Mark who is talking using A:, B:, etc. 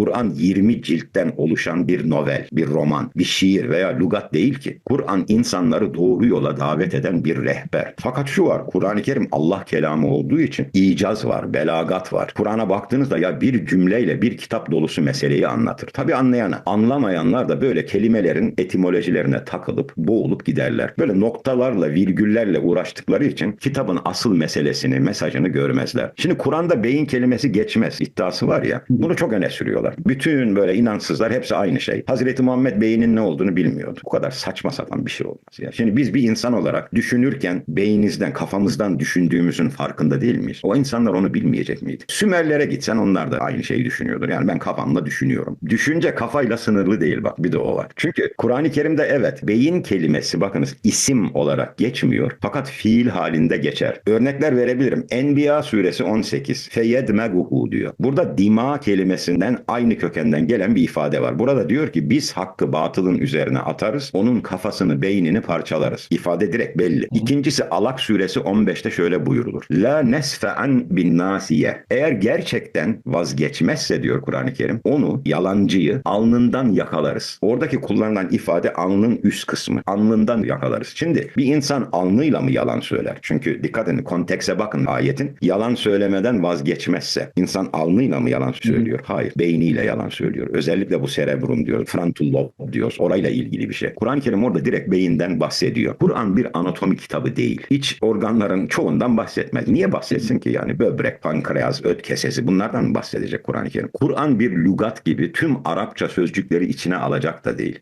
A: Kur'an 20 ciltten oluşan bir novel, bir roman, bir şiir veya lugat değil ki. Kur'an insanları doğru yola davet eden bir rehber. Fakat şu var, Kur'an-ı Kerim Allah kelamı olduğu için icaz var, belagat var. Kur'an'a baktığınızda ya bir cümleyle bir kitap dolusu meseleyi anlatır. Tabi anlayana, anlamayanlar da böyle kelimelerin etimolojilerine takılıp boğulup giderler. Böyle noktalarla, virgüllerle uğraştıkları için kitabın asıl meselesini, mesajını görmezler. Şimdi Kur'an'da beyin kelimesi geçmez iddiası var ya. Bunu çok öne sürüyorlar. Bütün böyle inansızlar hepsi aynı şey. Hazreti Muhammed beynin ne olduğunu bilmiyordu. Bu kadar saçma sapan bir şey olmaz ya. Şimdi biz bir insan olarak düşünürken beyninizden, kafamızdan düşündüğümüzün farkında değil miyiz? O insanlar onu bilmeyecek miydi? Sümerlere gitsen onlar da aynı şeyi düşünüyordur. Yani ben kafamla düşünüyorum. Düşünce kafayla sınırlı değil bak bir de o var. Çünkü Kur'an-ı Kerim'de evet beyin kelimesi bakınız isim olarak geçmiyor. Fakat fiil halinde geçer. Örnekler verebilirim. Enbiya suresi 18. Feyedmeguhu diyor. Burada dima kelimesinden aynı kökenden gelen bir ifade var. Burada diyor ki biz hakkı batılın üzerine atarız. Onun kafasını, beynini parçalarız. İfade direkt belli. İkincisi Alak suresi 15'te şöyle buyurulur. La nesfe'an bin nasiye. Eğer gerçekten vazgeçmezse diyor Kur'an-ı Kerim onu yalancıyı alnından yakalarız. Oradaki kullanılan ifade alnın üst kısmı. Alnından yakalarız. Şimdi bir insan alnıyla mı yalan söyler? Çünkü dikkat edin kontekse bakın ayetin. Yalan söylemeden vazgeçmezse insan alnıyla mı yalan söylüyor? Hayır. Beyniyle yalan söylüyor. Özellikle bu cerebrum diyor. Frontal lobe diyoruz. Orayla ilgili bir şey. Kur'an-ı Kerim orada direkt beyinden bahsediyor. Kur'an bir anatomi kitabı değil. İç organların çoğundan bahsetmez. Niye bahsetsin ki yani? Böbrek, pankreas, öt kesesi bunlardan mı bahsedecek Kur'an-ı Kerim? Kur'an bir lügat gibi tüm Arapça sözcükleri içine alacak da değil.